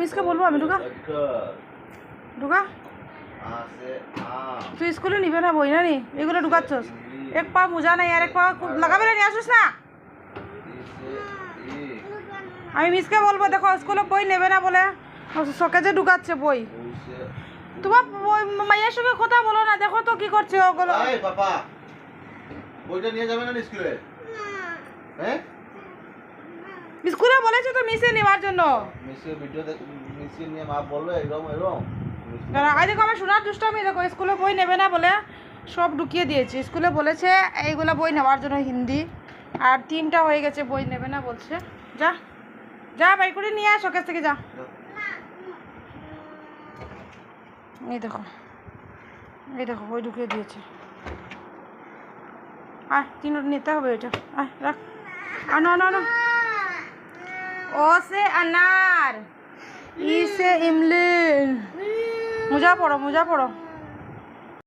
মিসকে বলব? আমি ঢুকা। ঢুকা। তুই স্কুলে নিবে না বই না নি এগুলো ঢুকাচ্ছস। এক পা মোজা নাই আর এক পা লাগাবে না, নিয়ে আসিস না? আমি মিসকে বলব, দেখো, স্কুলে বই নেবে না বলে। সকেজে ঢুকাচ্ছে বই। তোমার মাইয়ের সঙ্গে কথা বলো না, দেখো তো কি করছে ওগুলো। বইটা নিয়ে যাবে না স্কুলে? হ্যাঁ? স্কুলে বলেছে তো মিসে নেওয়ার জন্য। মিসে ভিডিও মিসে নিয়ে মা বলল এরকম এরকম আগে দেখো আমার শোনার দুষ্টামি দেখো স্কুলে বই নেবে না বলে সব ঢুকিয়ে দিয়েছে। স্কুলে বলেছে এইগুলো বই নেওয়ার জন্য হিন্দি। আর তিনটা হয়ে গেছে বই নেবে না বলছে। যা যা বাই করে নিয়ে আস ওকে থেকে যা। এই দেখো এই দেখো বই ঢুকিয়ে দিয়েছে। আয় তিনটা নিতে হবে এটা। আয় রাখ। আনো আনো আনো ও সে अनार ई से इमली मुजा पढ़ो मुजा पढ़ो